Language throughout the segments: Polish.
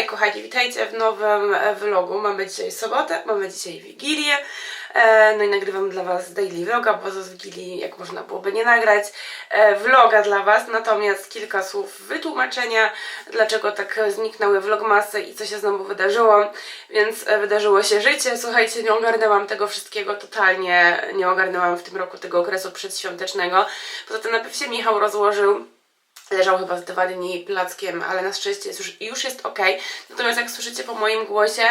Hej kochani, witajcie w nowym e, vlogu. Mamy dzisiaj sobotę, mamy dzisiaj Wigilię. E, no i nagrywam dla Was daily vloga, bo z Wigilii jak można byłoby nie nagrać e, vloga dla Was. Natomiast kilka słów wytłumaczenia, dlaczego tak zniknęły vlogmasy i co się znowu wydarzyło. Więc wydarzyło się życie. Słuchajcie, nie ogarnęłam tego wszystkiego totalnie. Nie ogarnęłam w tym roku tego okresu przedświątecznego. Poza tym najpierw się Michał rozłożył leżał chyba z dwa dni plackiem, ale na szczęście jest już, już jest ok. Natomiast jak słyszycie po moim głosie,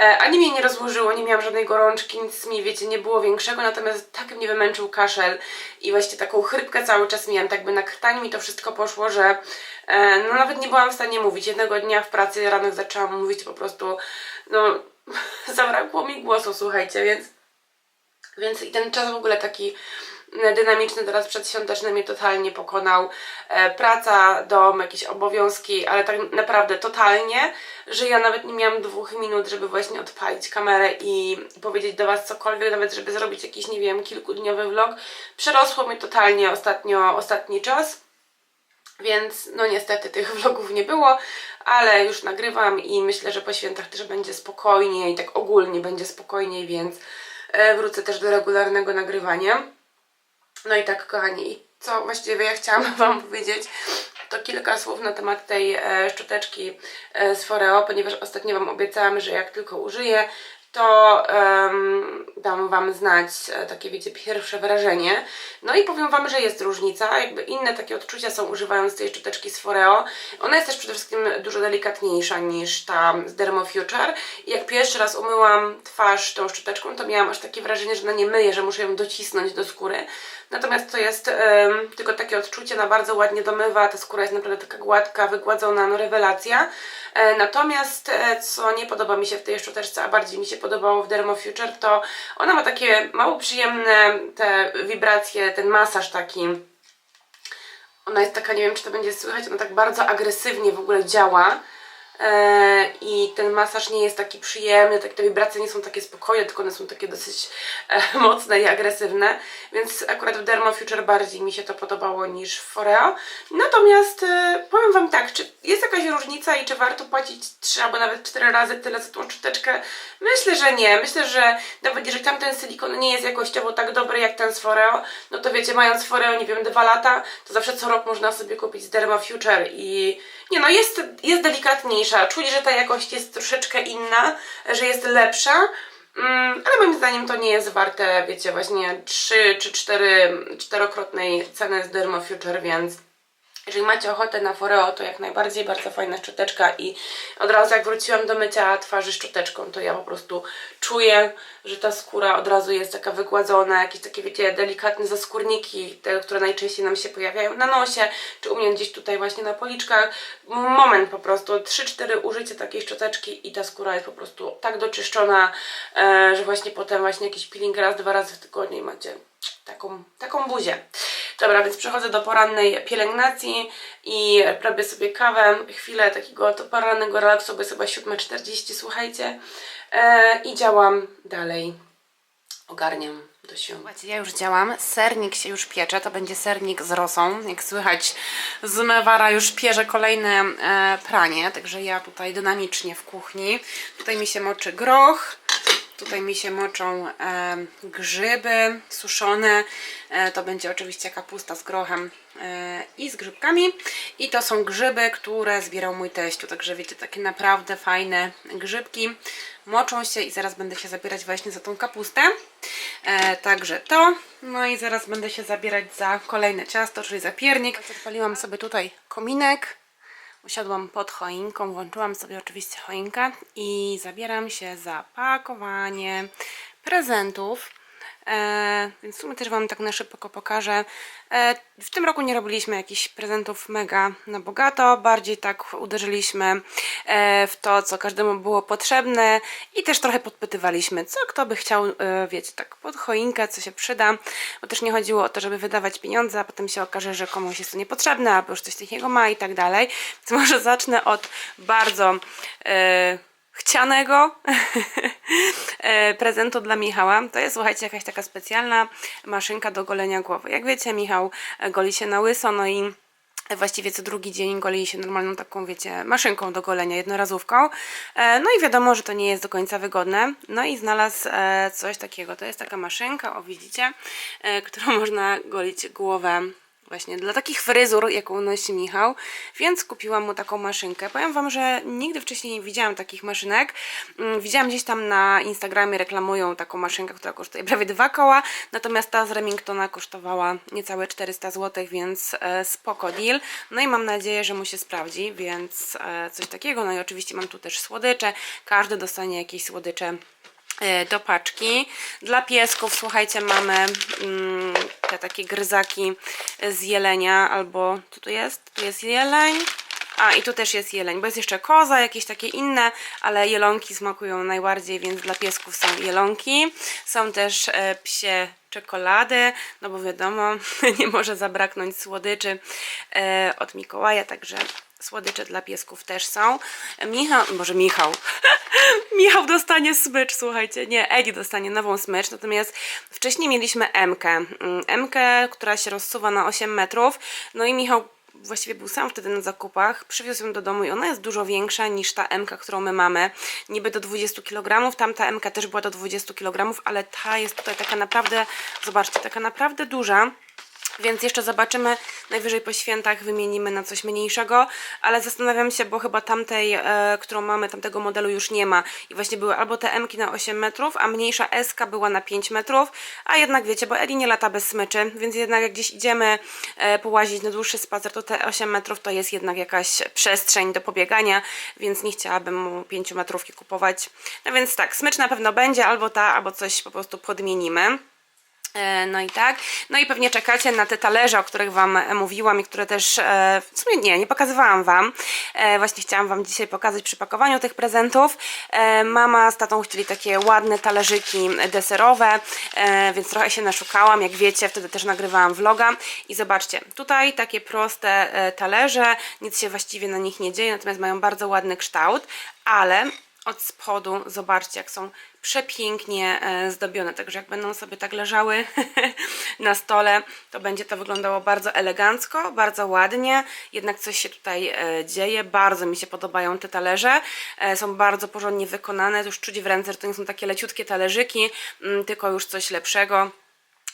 e, ani mnie nie rozłożyło, nie miałam żadnej gorączki, nic mi, wiecie, nie było większego, natomiast tak mnie wymęczył kaszel i właśnie taką chrypkę cały czas miałam, tak by na krtań mi to wszystko poszło, że e, no nawet nie byłam w stanie mówić. Jednego dnia w pracy rano zaczęłam mówić po prostu, no zabrakło mi głosu, słuchajcie, więc więc i ten czas w ogóle taki dynamiczny teraz przedświąteczny mnie totalnie pokonał. E, praca, dom, jakieś obowiązki, ale tak naprawdę totalnie, że ja nawet nie miałam dwóch minut, żeby właśnie odpalić kamerę i powiedzieć do Was cokolwiek, nawet żeby zrobić jakiś, nie wiem, kilkudniowy vlog. Przerosło mnie totalnie ostatnio, ostatni czas. Więc no niestety tych vlogów nie było, ale już nagrywam i myślę, że po świętach też będzie spokojniej, tak ogólnie będzie spokojniej, więc e, wrócę też do regularnego nagrywania. No i tak kochani, co właściwie ja chciałam Wam powiedzieć, to kilka słów na temat tej e, szczoteczki e, z Foreo, ponieważ ostatnio Wam obiecałam, że jak tylko użyję, to um, dam Wam znać e, takie, wiecie, pierwsze wrażenie. No i powiem Wam, że jest różnica, jakby inne takie odczucia są używając tej szczoteczki z Foreo. Ona jest też przede wszystkim dużo delikatniejsza niż ta z Dermo Future. I jak pierwszy raz umyłam twarz tą szczoteczką, to miałam aż takie wrażenie, że ona nie myje, że muszę ją docisnąć do skóry. Natomiast to jest um, tylko takie odczucie, na bardzo ładnie domywa, ta skóra jest naprawdę taka gładka, wygładzona, no rewelacja. E, natomiast e, co nie podoba mi się w tej szczoteczce, a bardziej mi się podobało w Dermo Future, to ona ma takie mało przyjemne te wibracje, ten masaż taki. Ona jest taka, nie wiem czy to będzie słychać, ona tak bardzo agresywnie w ogóle działa. E, i ten masaż nie jest taki przyjemny, tak, te wibracje nie są takie spokojne, tylko one są takie dosyć e, mocne i agresywne, więc akurat w Dermo Future bardziej mi się to podobało niż w Foreo. Natomiast e, powiem Wam tak, czy jest jakaś różnica i czy warto płacić 3 albo nawet 4 razy tyle za tą szczoteczkę? Myślę, że nie. Myślę, że nawet jeżeli tamten silikon nie jest jakościowo tak dobry jak ten z Foreo, no to wiecie, mając Foreo, nie wiem, 2 lata, to zawsze co rok można sobie kupić z Dermo Future i nie no, jest, jest delikatniejsza. Czuć, że ta jakość jest troszeczkę inna, że jest lepsza. Mm, ale moim zdaniem to nie jest warte, wiecie, właśnie 3 czy 4, czterokrotnej ceny z Dermo Future, więc jeżeli macie ochotę na Foreo, to jak najbardziej bardzo fajna szczoteczka i od razu jak wróciłam do mycia twarzy szczoteczką, to ja po prostu czuję, że ta skóra od razu jest taka wygładzona, jakieś takie wiecie delikatne zaskórniki, te, które najczęściej nam się pojawiają na nosie, czy u mnie gdzieś tutaj właśnie na policzkach. Moment po prostu, 3-4 użycie takiej szczoteczki i ta skóra jest po prostu tak doczyszczona, e, że właśnie potem właśnie jakiś peeling raz, dwa razy w tygodniu i macie taką, taką buzię. Dobra, więc przechodzę do porannej pielęgnacji i robię sobie kawę, chwilę takiego porannego relaksu, bo jest chyba 7.40, słuchajcie. E, I działam dalej. Ogarniam do. Słuchajcie, ja już działam. Sernik się już piecze. To będzie sernik z rosą. Jak słychać, zmywara już pierze kolejne e, pranie. Także ja tutaj dynamicznie w kuchni. Tutaj mi się moczy groch. Tutaj mi się moczą grzyby suszone. E, to będzie oczywiście kapusta z grochem e, i z grzybkami. I to są grzyby, które zbierał mój teściu. Także wiecie, takie naprawdę fajne grzybki. Moczą się i zaraz będę się zabierać właśnie za tą kapustę. E, także to. No i zaraz będę się zabierać za kolejne ciasto, czyli za piernik. Odpaliłam sobie tutaj kominek. Usiadłam pod choinką, włączyłam sobie oczywiście choinkę i zabieram się za pakowanie prezentów. E, więc w sumie też Wam tak na szybko pokażę. E, w tym roku nie robiliśmy jakichś prezentów mega na bogato, bardziej tak uderzyliśmy e, w to, co każdemu było potrzebne i też trochę podpytywaliśmy, co kto by chciał, wiecie, tak pod choinkę, co się przyda, bo też nie chodziło o to, żeby wydawać pieniądze, a potem się okaże, że komuś jest to niepotrzebne, albo już coś takiego ma i tak dalej. Więc może zacznę od bardzo... E, chcianego e, prezentu dla Michała. To jest, słuchajcie, jakaś taka specjalna maszynka do golenia głowy. Jak wiecie, Michał goli się na łyso, no i Właściwie co drugi dzień goli się normalną taką, wiecie, maszynką do golenia, jednorazówką. E, No i wiadomo, że to nie jest do końca wygodne. No i znalazł e, coś takiego. To jest taka maszynka, o widzicie, e, którą można golić głowę właśnie dla takich fryzur, jaką nosi Michał, więc kupiłam mu taką maszynkę. Powiem Wam, że nigdy wcześniej nie widziałam takich maszynek. Mm, Widziałam gdzieś tam na Instagramie reklamują taką maszynkę, która kosztuje prawie dwa koła, natomiast ta z Remingtona kosztowała niecałe 400 zł, więc e, spoko deal. No i mam nadzieję, że mu się sprawdzi, więc e, coś takiego. No i oczywiście mam tu też słodycze. Każdy dostanie jakieś słodycze do paczki. Dla piesków, słuchajcie, mamy mm, te takie gryzaki z jelenia, albo co tu jest? Tu jest jeleń. A i tu też jest jeleń, bo jest jeszcze koza, jakieś takie inne, ale jelonki smakują najbardziej, więc dla piesków są jelonki. Są też e, psie czekolady, no bo wiadomo, nie może zabraknąć słodyczy e, od Mikołaja, także słodycze dla piesków też są. Michał, może Michał, Michał dostanie smycz, słuchajcie, nie, Edi dostanie nową smycz, natomiast wcześniej mieliśmy Mkę, Mm, Mkę, która się rozsuwa na 8 metrów, no i Michał właściwie był sam wtedy na zakupach, przywiózł ją do domu i ona jest dużo większa niż ta MK, którą my mamy, niby do 20 kg, tamta MK też była do 20 kg, ale ta jest tutaj taka naprawdę, zobaczcie, taka naprawdę duża, więc jeszcze zobaczymy, najwyżej po świętach wymienimy na coś mniejszego, ale zastanawiam się, bo chyba tamtej, e, którą mamy, tamtego modelu już nie ma. I właśnie były albo te M-ki na 8 metrów, a mniejsza S-ka była na 5 metrów, a jednak wiecie, bo Eli nie lata bez smyczy, więc jednak jak gdzieś idziemy e, połazić na dłuższy spacer, to te 8 metrów to jest jednak jakaś przestrzeń do pobiegania, więc nie chciałabym mu 5 metrówki kupować. No więc tak, smycz na pewno będzie, albo ta, albo coś po prostu podmienimy. E, No i tak. No i pewnie czekacie na te talerze, o których Wam e, mówiłam i które też e, w sumie nie, nie pokazywałam Wam. Właśnie chciałam Wam dzisiaj pokazać przy pakowaniu tych prezentów. Mama z tatą chcieli takie ładne talerzyki deserowe, więc trochę się naszukałam. Jak wiecie, wtedy też nagrywałam vloga. I zobaczcie, tutaj takie proste talerze, nic się właściwie na nich nie dzieje, natomiast mają bardzo ładny kształt, ale od spodu zobaczcie, jak są przepięknie e, zdobione. Także jak będą sobie tak leżały na stole, to będzie to wyglądało bardzo elegancko, bardzo ładnie. Jednak coś się tutaj e, dzieje. Bardzo mi się podobają te talerze. E, Są bardzo porządnie wykonane. Już czuć w ręce, że to nie są takie leciutkie talerzyki, mm, tylko już coś lepszego.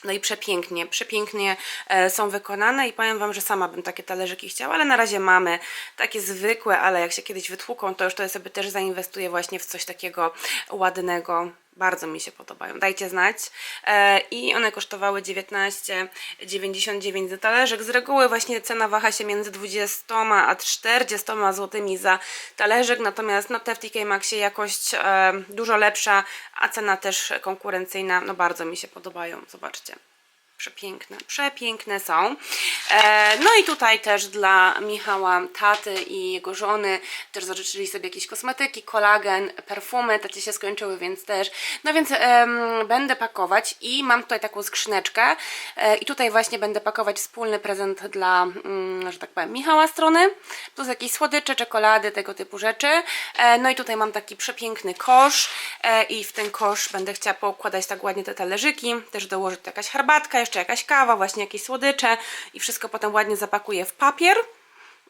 No i przepięknie, przepięknie e, są wykonane i powiem Wam, że sama bym takie talerzyki chciała, ale na razie mamy takie zwykłe, ale jak się kiedyś wytłuką, to już to sobie też zainwestuję właśnie w coś takiego ładnego. Bardzo mi się podobają, dajcie znać. E, I one kosztowały 19,99 za talerzyk. Z reguły właśnie cena waha się między 20 a 40 zł za talerzyk, natomiast no, te w TK Maxie jakość e, dużo lepsza, a cena też konkurencyjna. No bardzo mi się podobają, zobaczcie. Przepiękne, przepiękne są. E, no i tutaj też dla Michała, taty i jego żony też zażyczyli sobie jakieś kosmetyki, kolagen, perfumy, te się skończyły, więc też. No więc em, będę pakować i mam tutaj taką skrzyneczkę e, i tutaj właśnie będę pakować wspólny prezent dla, mm, że tak powiem, Michała strony, plus jakieś słodycze, czekolady, tego typu rzeczy. E, no i tutaj mam taki przepiękny kosz i w ten kosz będę chciała poukładać tak ładnie te talerzyki, też dołożyć jakaś herbatka, jeszcze jakaś kawa, właśnie jakieś słodycze i wszystko potem ładnie zapakuję w papier.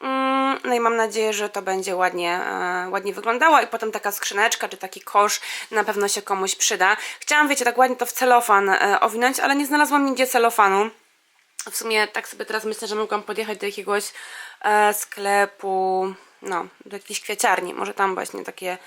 Mm, No i mam nadzieję, że to będzie ładnie, e, ładnie wyglądało i potem taka skrzyneczka czy taki kosz na pewno się komuś przyda. Chciałam, wiecie, tak ładnie to w celofan e, owinąć, ale nie znalazłam nigdzie celofanu. W sumie tak sobie teraz myślę, że mogłam podjechać do jakiegoś e, sklepu, no, do jakiejś kwieciarni. Może tam właśnie takie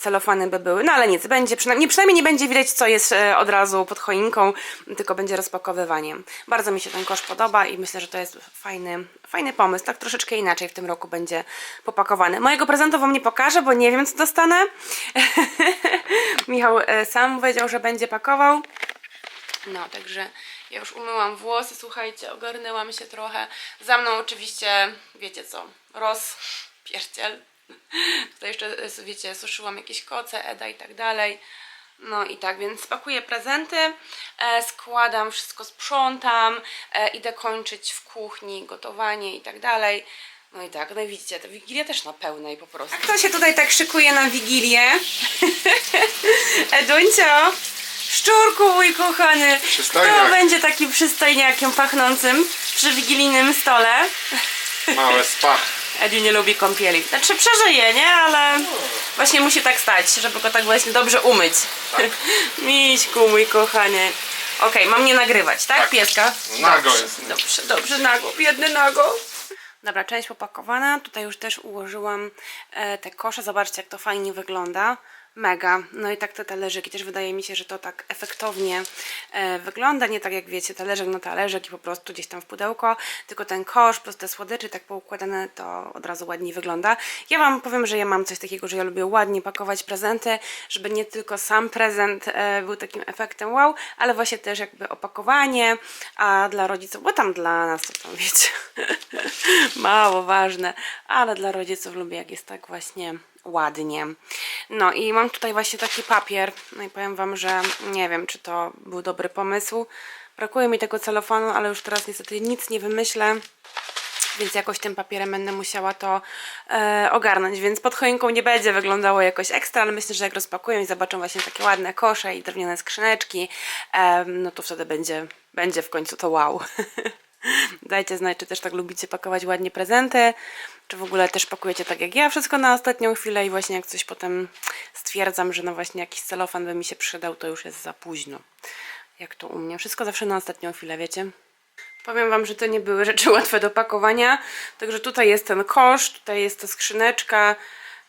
celofany by były. No ale nic, będzie przynajmniej, przynajmniej nie będzie widać, co jest e, od razu pod choinką, tylko będzie rozpakowywanie. Bardzo mi się ten kosz podoba i myślę, że to jest fajny, fajny pomysł. Tak troszeczkę inaczej w tym roku będzie popakowany. Mojego prezentu Wam nie pokażę, bo nie wiem, co dostanę. Michał e, sam powiedział, że będzie pakował. No, także ja już umyłam włosy, słuchajcie, ogarnęłam się trochę. Za mną oczywiście, wiecie co, roz, pierdziel. Tutaj jeszcze, e, wiecie, suszyłam jakieś koce, Eda i tak dalej. No i tak, więc pakuję prezenty, e, składam, wszystko sprzątam, e, idę kończyć w kuchni gotowanie i tak dalej. No i tak, no i widzicie, to Wigilia też na pełnej po prostu. Kto się tutaj tak szykuje na Wigilię? Eduncio, szczurku mój kochany, kto będzie takim przystojniakiem pachnącym? przy wigilijnym stole. Małe spa. Ediu nie lubi kąpieli. Znaczy przeżyje, nie? Ale właśnie musi tak stać, żeby go tak właśnie dobrze umyć. Miśku, mój kochanie. Okej, mam nie nagrywać, tak? Tak. Pieska? Nago dobrze, jest. Dobrze, dobrze, nago, biedny nago. Dobra, część popakowana. Tutaj już też ułożyłam e, te kosze. Zobaczcie, jak to fajnie wygląda. Mega. No i tak te talerzyki. Też wydaje mi się, że to tak efektownie e, wygląda. Nie tak jak wiecie, talerzek na talerzek i po prostu gdzieś tam w pudełko, tylko ten kosz plus te słodycze tak poukładane to od razu ładniej wygląda. Ja Wam powiem, że ja mam coś takiego, że ja lubię ładnie pakować prezenty, żeby nie tylko sam prezent e, był takim efektem wow, ale właśnie też jakby opakowanie, a dla rodziców, bo tam dla nas to tam wiecie, mało ważne, ale dla rodziców lubię jak jest tak właśnie ładnie. No i mam tutaj właśnie taki papier. No i powiem Wam, że nie wiem, czy to był dobry pomysł. Brakuje mi tego celofanu, ale już teraz niestety nic nie wymyślę. Więc jakoś tym papierem będę musiała to e, ogarnąć. Więc pod choinką nie będzie wyglądało jakoś ekstra, ale myślę, że jak rozpakuję i zobaczą właśnie takie ładne kosze i drewniane skrzyneczki, e, no to wtedy będzie, będzie w końcu to wow. Dajcie znać, czy też tak lubicie pakować ładnie prezenty, czy w ogóle też pakujecie tak jak ja, wszystko na ostatnią chwilę i właśnie jak coś potem stwierdzam, że no właśnie jakiś celofan by mi się przydał, to już jest za późno. Jak to u mnie. Wszystko zawsze na ostatnią chwilę, wiecie? Powiem Wam, że to nie były rzeczy łatwe do pakowania, także tutaj jest ten kosz, tutaj jest ta skrzyneczka,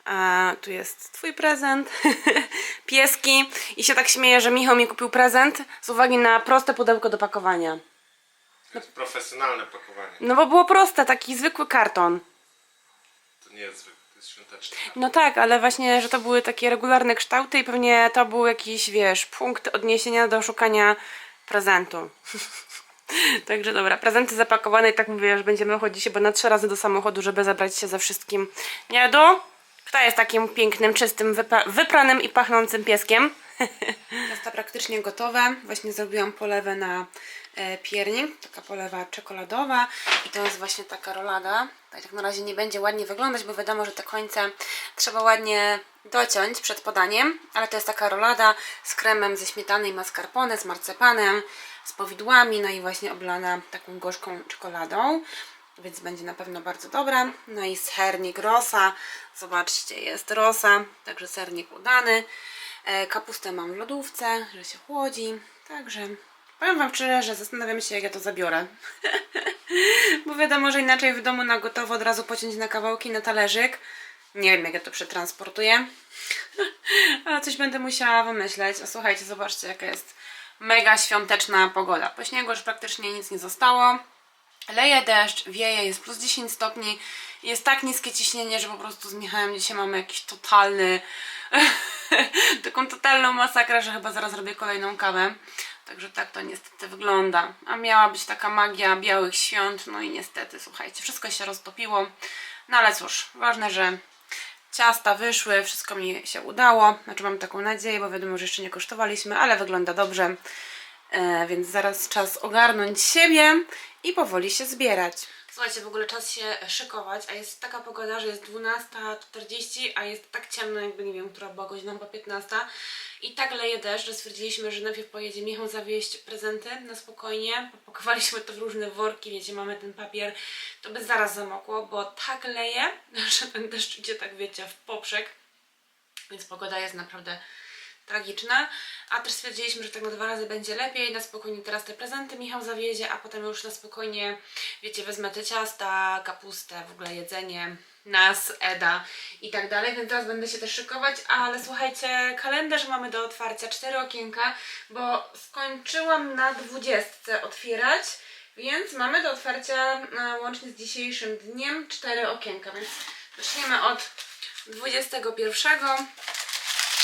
a tu jest Twój prezent, pieski i się tak śmieję, że Michał mi kupił prezent z uwagi na proste pudełko do pakowania. To jest profesjonalne pakowanie. No bo było proste, taki zwykły karton. To nie jest zwykłe, to jest świąteczne. No tak, ale właśnie, że to były takie regularne kształty i pewnie to był jakiś, wiesz, punkt odniesienia do szukania prezentu. Także dobra, prezenty zapakowane i tak mówię, że będziemy chodzić chyba na trzy razy do samochodu, żeby zabrać się ze wszystkim. Nie do? Kto jest takim pięknym, czystym, wypa- wypranym i pachnącym pieskiem? Jest to praktycznie gotowe. Właśnie zrobiłam polewę na piernik. Taka polewa czekoladowa. I to jest właśnie taka rolada. Tak na razie nie będzie ładnie wyglądać, bo wiadomo, że te końce trzeba ładnie dociąć przed podaniem. Ale to jest taka rolada z kremem ze śmietany i mascarpone, z marcepanem, z powidłami, no i właśnie oblana taką gorzką czekoladą. Więc będzie na pewno bardzo dobra. No i sernik rosa. Zobaczcie, jest rosa. Także sernik udany. E, Kapustę mam w lodówce, że się chłodzi. Także powiem Wam szczerze, że zastanawiam się, jak ja to zabiorę. Bo wiadomo, że inaczej w domu na gotowo od razu pociąć na kawałki na talerzyk. Nie wiem, jak ja to przetransportuję. Ale coś będę musiała wymyśleć. A słuchajcie, zobaczcie, jaka jest mega świąteczna pogoda. Po śniegu już praktycznie nic nie zostało. Leje deszcz, wieje, jest plus 10 stopni. Jest tak niskie ciśnienie, że po prostu z Michałem dzisiaj mamy jakiś totalny, taką totalną masakrę, że chyba zaraz robię kolejną kawę. Także tak to niestety wygląda. A miała być taka magia białych świąt, no i niestety, słuchajcie, wszystko się roztopiło. No ale cóż, ważne, że ciasta wyszły, wszystko mi się udało. Znaczy mam taką nadzieję, bo wiadomo, że jeszcze nie kosztowaliśmy, ale wygląda dobrze. E, więc zaraz czas ogarnąć siebie i powoli się zbierać. Słuchajcie, w ogóle czas się szykować, a jest taka pogoda, że jest 12.40, a jest tak ciemno, jakby nie wiem, która była godzina, chyba 15. I tak leje deszcz, że stwierdziliśmy, że najpierw pojedzie Michał zawieźć prezenty na spokojnie. Popakowaliśmy to w różne worki, wiecie, mamy ten papier, to by zaraz zamokło, bo tak leje, że ten deszcz idzie tak, wiecie, w poprzek. Więc pogoda jest naprawdę tragiczna, a też stwierdziliśmy, że tak na dwa razy będzie lepiej, na spokojnie teraz te prezenty Michał zawiezie, a potem już na spokojnie, wiecie, wezmę te ciasta, kapustę, w ogóle jedzenie, nas, Eda i tak dalej, więc teraz będę się też szykować, ale słuchajcie, kalendarz mamy do otwarcia, cztery okienka, bo skończyłam na 20 otwierać, więc mamy do otwarcia e, łącznie z dzisiejszym dniem cztery okienka, więc zaczniemy od 21.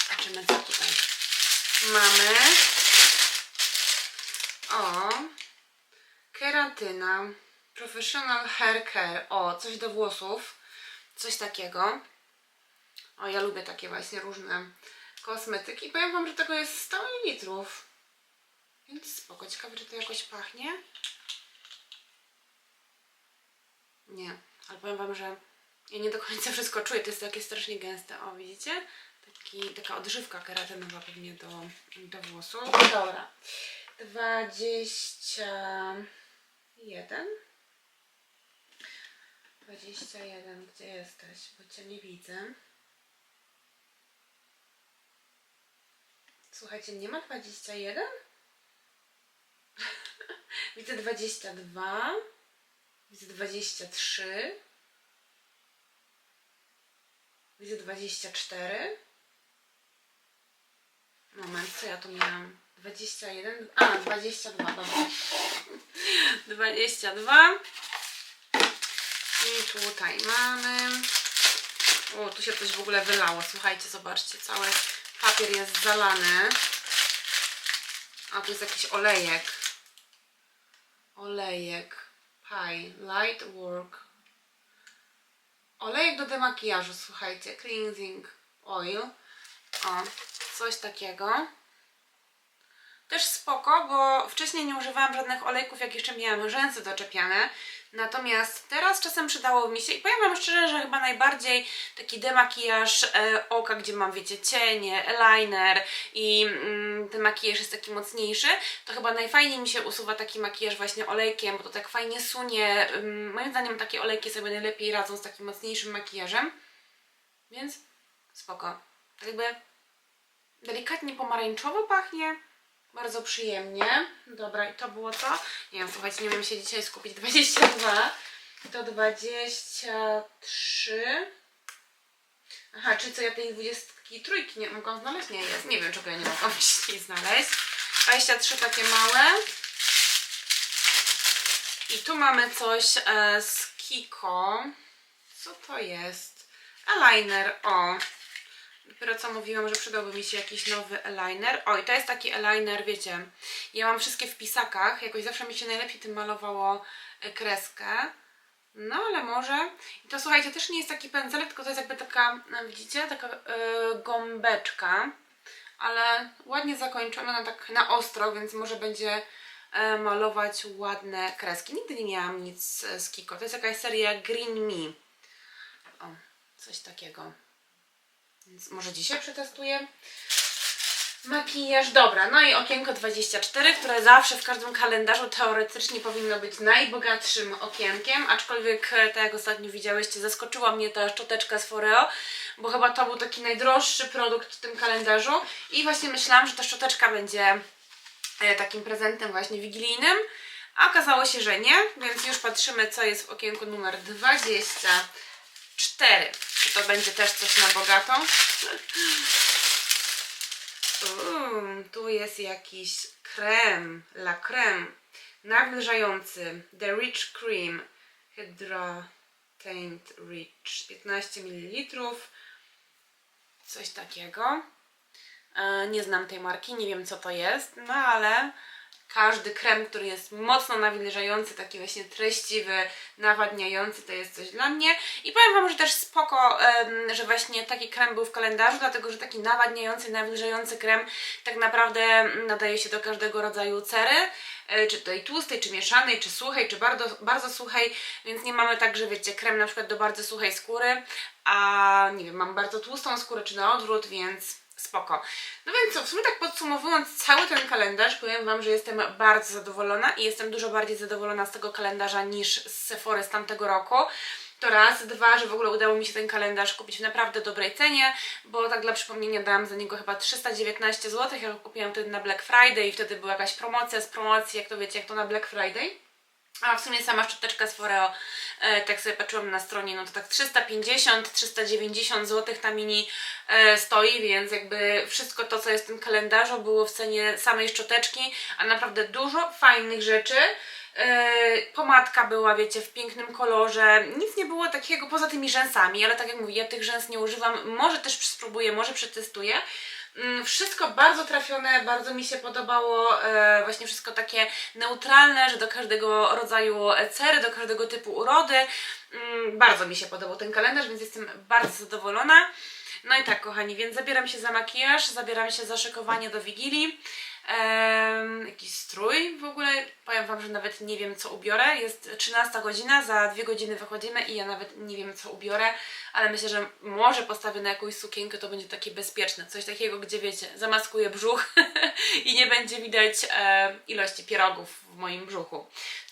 Zobaczymy co tutaj mamy. O, keratyna, professional hair care. O, coś do włosów, coś takiego. O, ja lubię takie właśnie różne kosmetyki. Powiem Wam, że tego jest 100 ml. Więc spoko. Ciekawe, czy to jakoś pachnie? Nie, ale powiem Wam, że ja nie do końca wszystko czuję. To jest takie strasznie gęste. O, widzicie? Taki, taka odżywka keratynowa pewnie do, do włosów. Dobra. 21. 21, gdzie jesteś? Bo cię nie widzę. Słuchajcie, nie ma 21? widzę 22. Widzę 23. Widzę 24. Moment, co ja tu miałam? 21. A, 22, dobra. 22. I tutaj mamy. O, tu się coś w ogóle wylało. Słuchajcie, zobaczcie, cały papier jest zalany. A tu jest jakiś olejek. Olejek. Pie. Light work. Olejek do demakijażu, słuchajcie. Cleansing oil. O, coś takiego. Też spoko, bo wcześniej nie używałam żadnych olejków, jak jeszcze miałam rzęsy doczepiane. Natomiast teraz czasem przydało mi się i powiem Wam szczerze, że chyba najbardziej taki demakijaż e, oka, gdzie mam, wiecie, cienie, eyeliner i mm, ten makijaż jest taki mocniejszy, to chyba najfajniej mi się usuwa taki makijaż właśnie olejkiem, bo to tak fajnie sunie. Ym, moim zdaniem takie olejki sobie najlepiej radzą z takim mocniejszym makijażem. Więc spoko. Tak jakby delikatnie pomarańczowo pachnie. Bardzo przyjemnie. Dobra, i to było to. Nie wiem, słuchajcie, nie wiem się dzisiaj skupić. 22. To 23. Aha, czy co ja tej 23 nie mogłam znaleźć? Nie jest. Nie wiem, czego ja nie mogłam dzisiaj znaleźć. 23 takie małe. I tu mamy coś e, z Kiko. Co to jest? Eyeliner, o. Dopiero co mówiłam, że przydałby mi się jakiś nowy eyeliner. O, i to jest taki eyeliner, wiecie, ja mam wszystkie w pisakach, jakoś zawsze mi się najlepiej tym malowało e, kreskę. No, ale może. I to słuchajcie, też nie jest taki pędzelek, tylko to jest jakby taka, no, widzicie, taka e, gąbeczka, ale ładnie zakończona na tak na ostro, więc może będzie e, malować ładne kreski. Nigdy nie miałam nic z Kiko. To jest jakaś seria Green Me. O, coś takiego. Więc może dzisiaj przetestuję. Makijaż, dobra, no i okienko 24, które zawsze w każdym kalendarzu teoretycznie powinno być najbogatszym okienkiem, aczkolwiek, e, tak jak ostatnio widziałyście, zaskoczyła mnie ta szczoteczka z Foreo, bo chyba to był taki najdroższy produkt w tym kalendarzu i właśnie myślałam, że ta szczoteczka będzie e, takim prezentem właśnie wigilijnym, a okazało się, że nie, więc już patrzymy, co jest w okienku numer 24. Czy to będzie też coś na bogato? Uuu, tu jest jakiś krem, la creme, nawilżający, The Rich Cream, Hydratained Rich, 15 ml, coś takiego. E, nie znam tej marki, nie wiem co to jest, no ale każdy krem, który jest mocno nawilżający, taki właśnie treściwy, nawadniający, to jest coś dla mnie. I powiem Wam, że też spoko, że właśnie taki krem był w kalendarzu, dlatego że taki nawadniający, nawilżający krem tak naprawdę nadaje się do każdego rodzaju cery, czy tej tłustej, czy mieszanej, czy suchej, czy bardzo, bardzo suchej, więc nie mamy tak, że wiecie, krem na przykład do bardzo suchej skóry, a nie wiem, mam bardzo tłustą skórę, czy na odwrót, więc spoko. No więc co, w sumie tak podsumowując cały ten kalendarz, powiem Wam, że jestem bardzo zadowolona i jestem dużo bardziej zadowolona z tego kalendarza niż z Sephory z tamtego roku. To raz, dwa, że w ogóle udało mi się ten kalendarz kupić w naprawdę dobrej cenie, bo tak dla przypomnienia dałam za niego chyba 319 zł, ja kupiłam wtedy na Black Friday i wtedy była jakaś promocja z promocji, jak to wiecie, jak to na Black Friday. A w sumie sama szczoteczka z Foreo, e, tak sobie patrzyłam na stronie, no to tak 350-390 zł ta mini e, stoi, więc jakby wszystko to, co jest w tym kalendarzu było w cenie samej szczoteczki, a naprawdę dużo fajnych rzeczy. E, pomadka była, wiecie, w pięknym kolorze. Nic nie było takiego poza tymi rzęsami, ale tak jak mówię, ja tych rzęs nie używam. Może też spróbuję, może przetestuję. Mm, Wszystko bardzo trafione, bardzo mi się podobało, e, właśnie wszystko takie neutralne, że do każdego rodzaju cery, do każdego typu urody. Mm, Bardzo mi się podobał ten kalendarz, więc jestem bardzo zadowolona. No i tak, kochani, więc zabieram się za makijaż, zabieram się za szykowanie do Wigilii. Jakiś strój w ogóle, powiem Wam, że nawet nie wiem co ubiorę. Jest 13 godzina, za dwie godziny wychodzimy i ja nawet nie wiem co ubiorę, ale myślę, że może postawię na jakąś sukienkę, to będzie takie bezpieczne. Coś takiego, gdzie wiecie, zamaskuję brzuch i nie będzie widać e, ilości pierogów w moim brzuchu.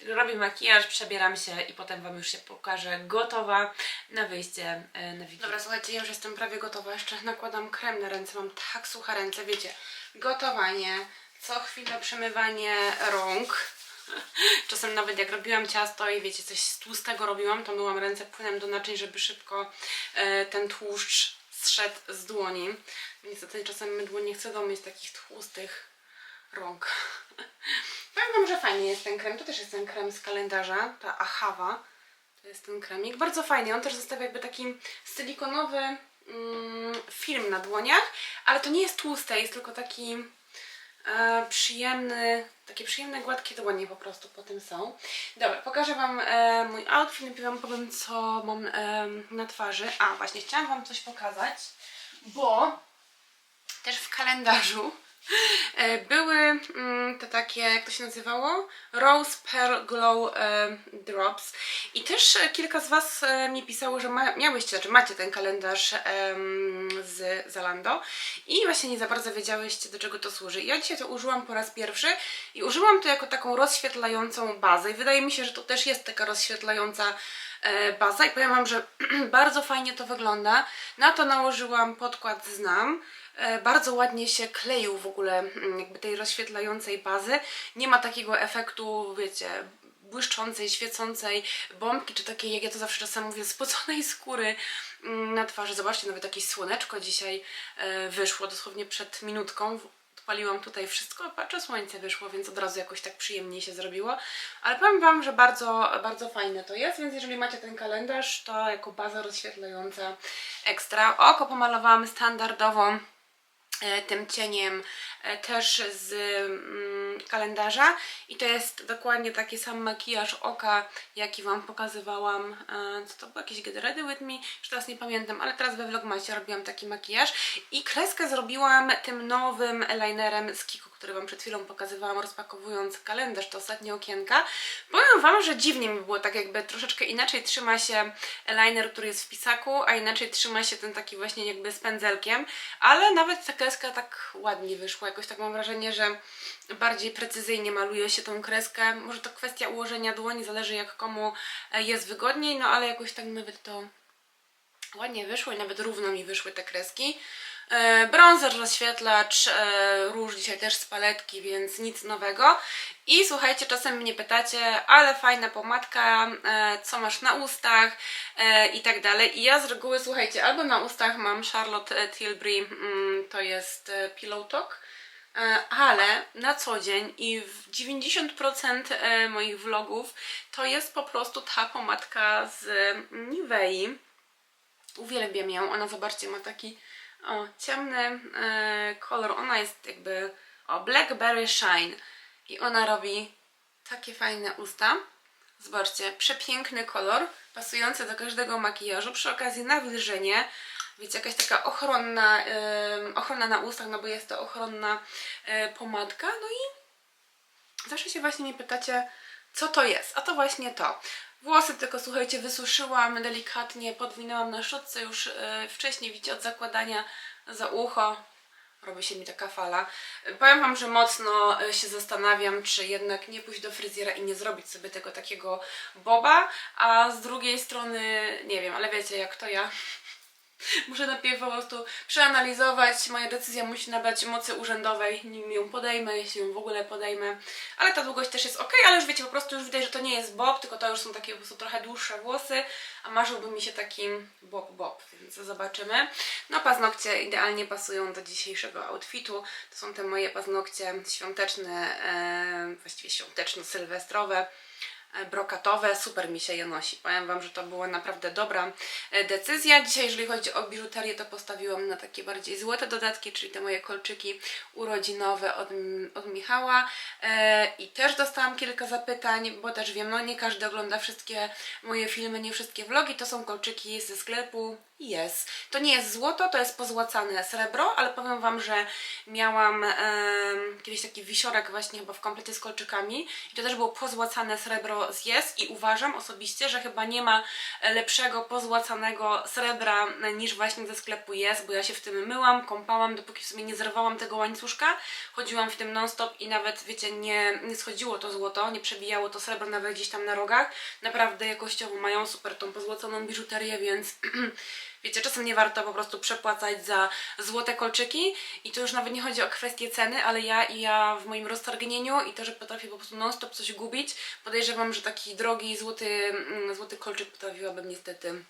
Robię makijaż, przebieram się i potem Wam już się pokażę gotowa na wyjście e, na Wigilię. Dobra, słuchajcie, ja już jestem prawie gotowa. Jeszcze nakładam krem na ręce. Mam tak suche ręce, wiecie. Gotowanie, co chwilę przemywanie rąk. Czasem nawet jak robiłam ciasto i wiecie, coś z tłustego robiłam, to myłam ręce płynem do naczyń, żeby szybko e, ten tłuszcz zszedł z dłoni. Niestety czasem mydło nie chce do mieć takich tłustych rąk. Powiem Wam, że fajny jest ten krem. To też jest ten krem z kalendarza, ta Ahawa. To jest ten kremik. Bardzo fajny. On też zostawia jakby taki silikonowy film na dłoniach, ale to nie jest tłuste, jest tylko taki e, przyjemny, takie przyjemne, gładkie dłonie po prostu po tym są. Dobra, pokażę Wam e, mój outfit, najpierw Wam powiem, co mam e, na twarzy. A, właśnie, chciałam Wam coś pokazać, bo też w kalendarzu były mm, te takie, jak to się nazywało? Rose Pearl Glow e, Drops. I też e, kilka z Was e, mi pisało, że ma, miałyście, znaczy macie ten kalendarz z Zalando i właśnie nie za bardzo wiedziałyście, do czego to służy. Ja dzisiaj to użyłam po raz pierwszy i użyłam to jako taką rozświetlającą bazę. I wydaje mi się, że to też jest taka rozświetlająca e, baza i powiem Wam, że bardzo fajnie to wygląda. Na to nałożyłam podkład Znam. E, Bardzo ładnie się kleił w ogóle mm, jakby tej rozświetlającej bazy. Nie ma takiego efektu, wiecie, błyszczącej, świecącej bombki, czy takiej, jak ja to zawsze czasem mówię, spoconej skóry mm, na twarzy. Zobaczcie, nawet jakieś słoneczko dzisiaj e, wyszło, dosłownie przed minutką. Odpaliłam tutaj wszystko, patrzę, słońce wyszło, więc od razu jakoś tak przyjemniej się zrobiło. Ale powiem Wam, że bardzo, bardzo fajne to jest, więc jeżeli macie ten kalendarz, to jako baza rozświetlająca ekstra. Oko pomalowałam standardową tym cieniem e, też z mm, kalendarza. I to jest dokładnie taki sam makijaż oka, jaki Wam pokazywałam, e, co to było, jakieś Get Ready With Me, już teraz nie pamiętam, ale teraz we Vlogmasie robiłam taki makijaż. I kreskę zrobiłam tym nowym eyelinerem z Kiko, który Wam przed chwilą pokazywałam, rozpakowując kalendarz, to ostatnie okienka. Powiem Wam, że dziwnie mi było, tak jakby troszeczkę inaczej trzyma się eyeliner, który jest w pisaku, a inaczej trzyma się ten taki właśnie jakby z pędzelkiem, ale nawet ta kreska tak ładnie wyszła, jakoś tak mam wrażenie, że bardziej precyzyjnie maluje się tą kreskę. Może to kwestia ułożenia dłoni, zależy jak komu e, jest wygodniej, no ale jakoś tak nawet to ładnie wyszło i nawet równo mi wyszły te kreski. E, Bronzer, rozświetlacz, e, róż dzisiaj też z paletki, więc nic nowego. I słuchajcie, czasem mnie pytacie, ale fajna pomadka, co masz na ustach i tak dalej. I ja z reguły, słuchajcie, albo na ustach mam Charlotte Tilbury, mm, to jest Pillow Talk, ale na co dzień i w 90% e, moich vlogów to jest po prostu ta pomadka z Nivei. Uwielbiam ją. Ona, zobaczcie, ma taki o, ciemny e, kolor. Ona jest jakby o Blackberry Shine i ona robi takie fajne usta. Zobaczcie, przepiękny kolor, pasujący do każdego makijażu. Przy okazji nawilżenie, wiecie, jakaś taka ochronna, ochrona na ustach, no bo jest to ochronna e, pomadka. No i zawsze się właśnie mnie pytacie, co to jest, a to właśnie to. Włosy tylko, słuchajcie, wysuszyłam delikatnie, podwinęłam na szczotce już e, wcześniej, widzicie, od zakładania za ucho. Robi się mi taka fala. Powiem Wam, że mocno e, się zastanawiam, czy jednak nie pójść do fryzjera i nie zrobić sobie tego takiego boba, a z drugiej strony, nie wiem, ale wiecie, jak to ja. Muszę najpierw po prostu przeanalizować. Moja decyzja musi nabrać mocy urzędowej, nim ją podejmę, jeśli ją w ogóle podejmę. Ale ta długość też jest ok, ale już wiecie, po prostu już widać, że to nie jest bob, tylko to już są takie po prostu trochę dłuższe włosy, a marzyłby mi się taki bob bob, więc zobaczymy. No paznokcie idealnie pasują do dzisiejszego outfitu. To są te moje paznokcie świąteczne, e, właściwie świąteczno-sylwestrowe brokatowe, super mi się je nosi. Powiem Wam, że to była naprawdę dobra e, decyzja. Dzisiaj, jeżeli chodzi o biżuterię, to postawiłam na takie bardziej złote dodatki, czyli te moje kolczyki urodzinowe od, od Michała. E, I też dostałam kilka zapytań, bo też wiem, no nie każdy ogląda wszystkie moje filmy, nie wszystkie vlogi. To są kolczyki ze sklepu Yes. To nie jest złoto, to jest pozłacane srebro, ale powiem Wam, że miałam em, kiedyś taki wisiorek właśnie chyba w komplecie z kolczykami i to też było pozłacane srebro to zjes i uważam osobiście, że chyba nie ma lepszego pozłacanego srebra niż właśnie ze sklepu jest, bo ja się w tym myłam, kąpałam, dopóki sobie nie zerwałam tego łańcuszka, chodziłam w tym non-stop i nawet, wiecie, nie, nie schodziło to złoto, nie przebijało to srebro nawet gdzieś tam na rogach. Naprawdę jakościowo mają super tą pozłoconą biżuterię, więc wiecie, czasem nie warto po prostu przepłacać za złote kolczyki i to już nawet nie chodzi o kwestię ceny, ale ja i ja w moim roztargnieniu i to, że potrafię po prostu non-stop coś gubić, podejrzewam, że taki drogi złoty, mm, złoty kolczyk potrafiłabym niestety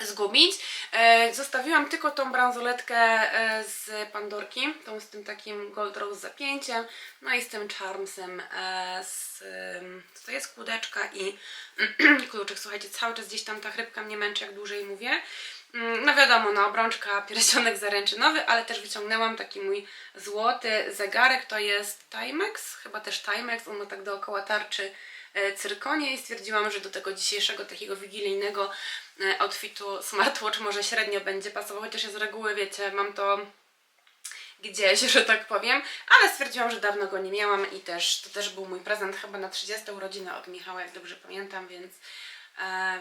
zgubić. E, zostawiłam tylko tą bransoletkę e, z Pandorki, tą z tym takim gold rose zapięciem, no i z tym charmsem e, z, to jest kłódeczka i kluczyk. Słuchajcie, cały czas gdzieś tam ta chrypka mnie męczy, jak dłużej mówię. Mm, No wiadomo, no obrączka, pierścionek zaręczynowy, ale też wyciągnęłam taki mój złoty zegarek, to jest Timex, chyba też Timex, on ma tak dookoła tarczy e, cyrkonie i stwierdziłam, że do tego dzisiejszego takiego wigilijnego e, outfitu smartwatch może średnio będzie pasował, chociaż ja z reguły, wiecie, mam to gdzieś, że tak powiem, ale stwierdziłam, że dawno go nie miałam i też to też był mój prezent chyba na 30 urodziny od Michała, jak dobrze pamiętam, więc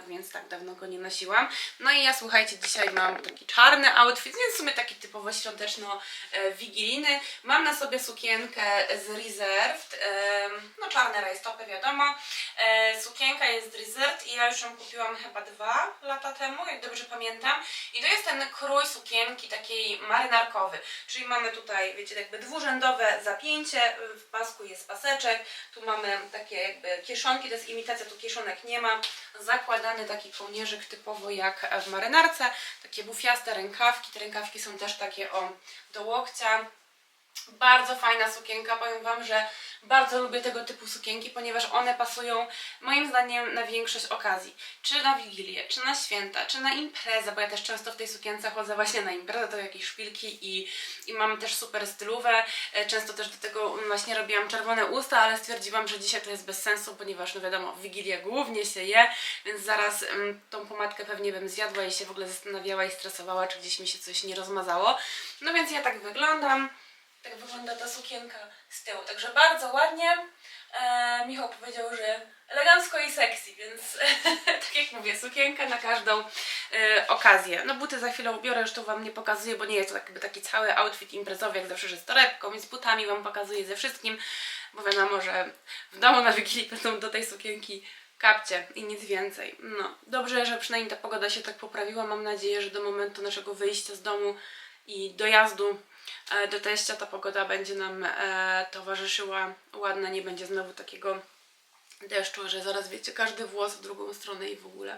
więc tak dawno go nie nosiłam. No i ja słuchajcie, dzisiaj mam taki czarny outfit, więc w sumie taki typowo świąteczno-wigilijny. Mam na sobie sukienkę z Reserved, e, no czarne rajstopy wiadomo. E, sukienka jest z Reserved i ja już ją kupiłam chyba dwa lata temu, jak dobrze pamiętam. I to jest ten krój sukienki takiej marynarkowy, czyli mamy tutaj, wiecie, jakby dwurzędowe zapięcie, w pasku jest paseczek, tu mamy takie jakby kieszonki, to jest imitacja, tu kieszonek nie ma, zakładany taki kołnierzyk typowo jak w marynarce, takie bufiaste rękawki, te rękawki są też takie o do łokcia. Bardzo fajna sukienka, powiem Wam, że bardzo lubię tego typu sukienki, ponieważ one pasują moim zdaniem na większość okazji. Czy na Wigilię, czy na święta, czy na imprezę, bo ja też często w tej sukience chodzę właśnie na imprezę, do jakiejś szpilki i, i mam też super stylówę. E, Często też do tego właśnie robiłam czerwone usta, ale stwierdziłam, że dzisiaj to jest bez sensu, ponieważ no wiadomo, w Wigilię głównie się je, więc zaraz mm, tą pomadkę pewnie bym zjadła i się w ogóle zastanawiała i stresowała, czy gdzieś mi się coś nie rozmazało. No więc ja tak wyglądam. Tak wygląda ta sukienka z tyłu. Także bardzo ładnie. E, Michał powiedział, że elegancko i sexy, więc tak jak mówię, sukienka na każdą e, okazję. No buty za chwilę ubiorę, już to Wam nie pokazuję, bo nie jest to jakby taki cały outfit imprezowy, jak zawsze, że z torebką z butami Wam pokazuję ze wszystkim, bo wiadomo, że w domu na Wigilii będą do tej sukienki kapcie i nic więcej. No, dobrze, że przynajmniej ta pogoda się tak poprawiła. Mam nadzieję, że do momentu naszego wyjścia z domu i dojazdu do teścia ta pogoda będzie nam e, towarzyszyła ładna, nie będzie znowu takiego deszczu, że zaraz wiecie, każdy włos w drugą stronę i w ogóle.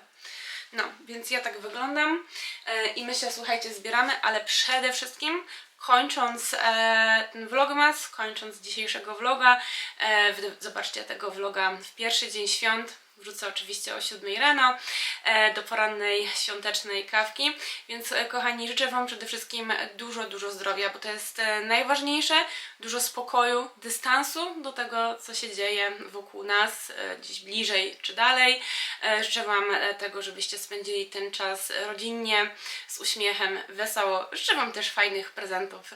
No, więc ja tak wyglądam e, i my się, słuchajcie, zbieramy, ale przede wszystkim kończąc e, ten vlogmas, kończąc dzisiejszego vloga, e, w, zobaczcie tego vloga w pierwszy dzień świąt, wrzucę oczywiście o 7 rano e, do porannej świątecznej kawki. Więc e, kochani, życzę Wam przede wszystkim dużo, dużo zdrowia, bo to jest e, najważniejsze, dużo spokoju, dystansu do tego, co się dzieje wokół nas, gdzieś bliżej czy dalej. Życzę Wam tego, żebyście spędzili ten czas rodzinnie, z uśmiechem, wesoło. Życzę Wam też fajnych prezentów,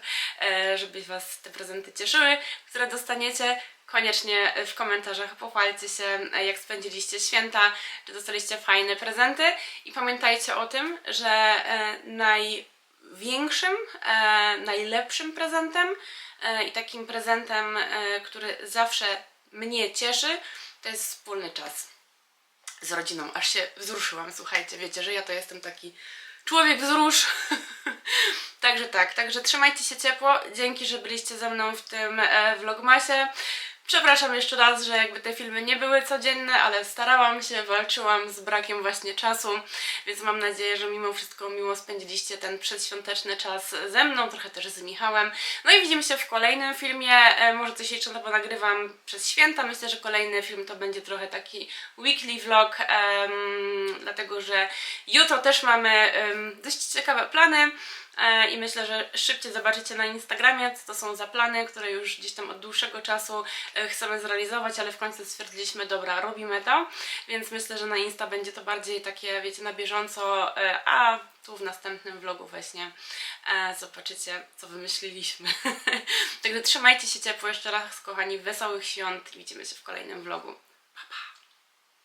żeby Was te prezenty cieszyły, które dostaniecie. Koniecznie w komentarzach pochwalcie się, jak spędziliście święta, czy dostaliście fajne prezenty. I pamiętajcie o tym, że e, największym, e, najlepszym prezentem e, i takim prezentem, który zawsze mnie cieszy, to jest wspólny czas z rodziną. Aż się wzruszyłam, słuchajcie, wiecie, że ja to jestem taki człowiek wzrusz. także tak, także trzymajcie się ciepło. Dzięki, że byliście ze mną w tym vlogmasie. Przepraszam jeszcze raz, że jakby te filmy nie były codzienne, ale starałam się, walczyłam z brakiem właśnie czasu, więc mam nadzieję, że mimo wszystko miło spędziliście ten przedświąteczny czas ze mną, trochę też z Michałem. No i widzimy się w kolejnym filmie, e, może coś jeszcze bo nagrywam przez święta, myślę, że kolejny film to będzie trochę taki weekly vlog, em, dlatego że jutro też mamy em, dość ciekawe plany. E, I myślę, że szybciej zobaczycie na Instagramie, co to są za plany, które już gdzieś tam od dłuższego czasu e, chcemy zrealizować, ale w końcu stwierdziliśmy, dobra, robimy to, więc myślę, że na Insta będzie to bardziej takie, wiecie, na bieżąco, e, a tu w następnym vlogu właśnie zobaczycie, co wymyśliliśmy. Także trzymajcie się ciepło jeszcze raz, kochani, wesołych świąt i widzimy się w kolejnym vlogu.